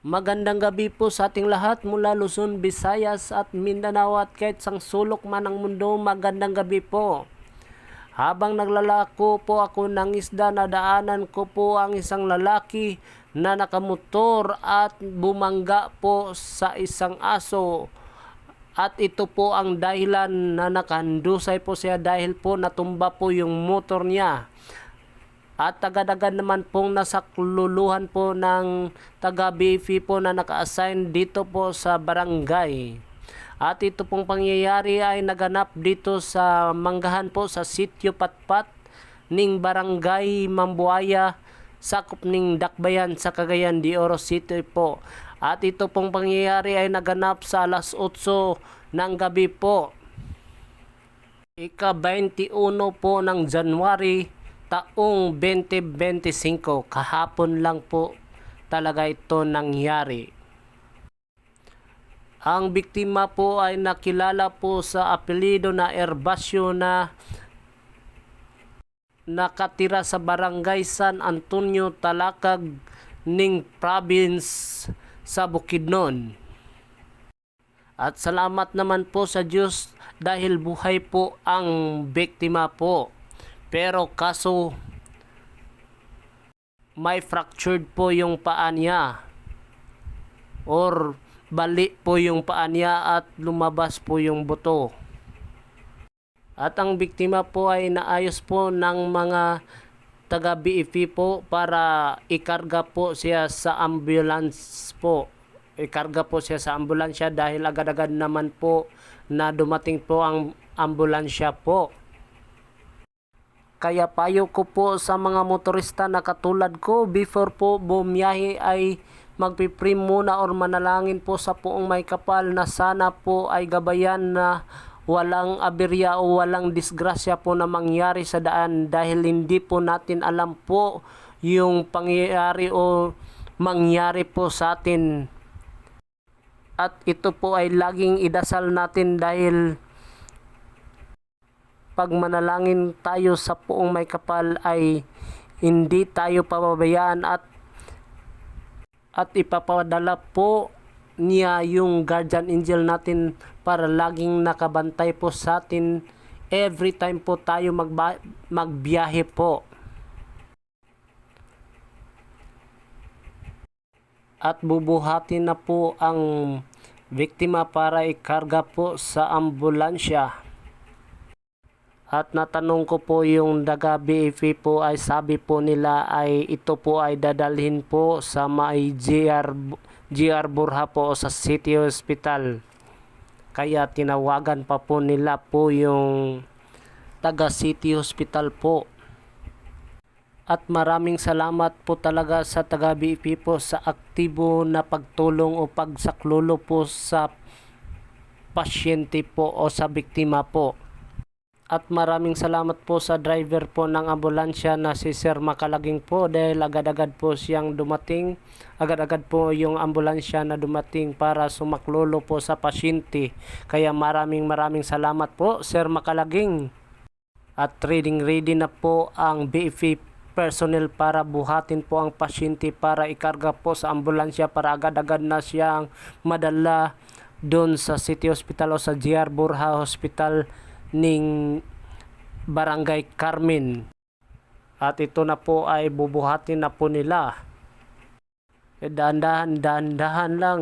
Magandang gabi po sa ating lahat mula Luzon, Visayas at Mindanao at kahit sang sulok man ng mundo, magandang gabi po. Habang naglalako po ako ng isda, nadaanan ko po ang isang lalaki na nakamotor at bumangga po sa isang aso. At ito po ang dahilan na nakandusay po siya dahil po natumba po yung motor niya. At tagadagan naman pong nasa kululuhan po ng taga BFI po na naka-assign dito po sa barangay. At ito pong pangyayari ay naganap dito sa Manggahan po sa Sitio Patpat ning Barangay Mambuaya sakop ning Dakbayan sa Cagayan de Oro City po. At ito pong pangyayari ay naganap sa alas 8 ng gabi po. Ika-21 po ng January taong 2025. Kahapon lang po talaga ito nangyari. Ang biktima po ay nakilala po sa apelido na Herbasio na nakatira sa barangay San Antonio, Talakag, Ning Province sa Bukidnon. At salamat naman po sa Diyos dahil buhay po ang biktima po. Pero kaso may fractured po yung paa niya or bali po yung paa niya at lumabas po yung buto. At ang biktima po ay naayos po ng mga taga BFP po para ikarga po siya sa ambulance po. Ikarga po siya sa ambulansya dahil agad-agad naman po na dumating po ang ambulansya po. Kaya payo ko po sa mga motorista na katulad ko before po bumiyahe ay magpiprim muna or manalangin po sa poong may kapal na sana po ay gabayan na walang aberya o walang disgrasya po na mangyari sa daan dahil hindi po natin alam po yung pangyayari o mangyari po sa atin. At ito po ay laging idasal natin dahil pag manalangin tayo sa poong may kapal ay hindi tayo pababayaan at at ipapadala po niya yung guardian angel natin para laging nakabantay po sa atin every time po tayo magba- magbiyahe po. At bubuhatin na po ang biktima para ikarga po sa ambulansya. At natanong ko po yung daga BFP po ay sabi po nila ay ito po ay dadalhin po sa may GR, GR Burha po sa City Hospital. Kaya tinawagan pa po nila po yung taga City Hospital po. At maraming salamat po talaga sa taga BFP po sa aktibo na pagtulong o pagsaklolo po sa pasyente po o sa biktima po. At maraming salamat po sa driver po ng ambulansya na si Sir Makalaging po dahil agad-agad po siyang dumating. Agad-agad po yung ambulansya na dumating para sumaklolo po sa pasyente. Kaya maraming maraming salamat po Sir Makalaging. At reading ready na po ang BFP personnel para buhatin po ang pasyente para ikarga po sa ambulansya para agad-agad na siyang madala doon sa City Hospital o sa GR Burha Hospital ning Barangay Carmen. At ito na po ay bubuhatin na po nila. E, dahan-dahan, dahan-dahan lang.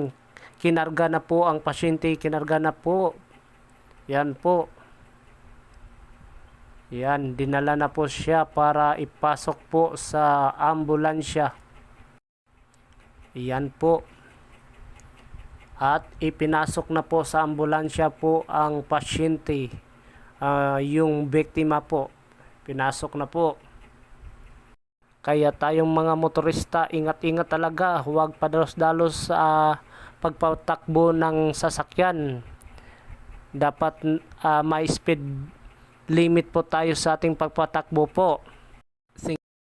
Kinarga na po ang pasyente, kinarga na po. Yan po. Yan, dinala na po siya para ipasok po sa ambulansya. Yan po. At ipinasok na po sa ambulansya po ang pasyente uh, yung biktima po. Pinasok na po. Kaya tayong mga motorista, ingat-ingat talaga. Huwag padalos-dalos sa uh, pagpatakbo ng sasakyan. Dapat uh, may speed limit po tayo sa ating pagpatakbo po.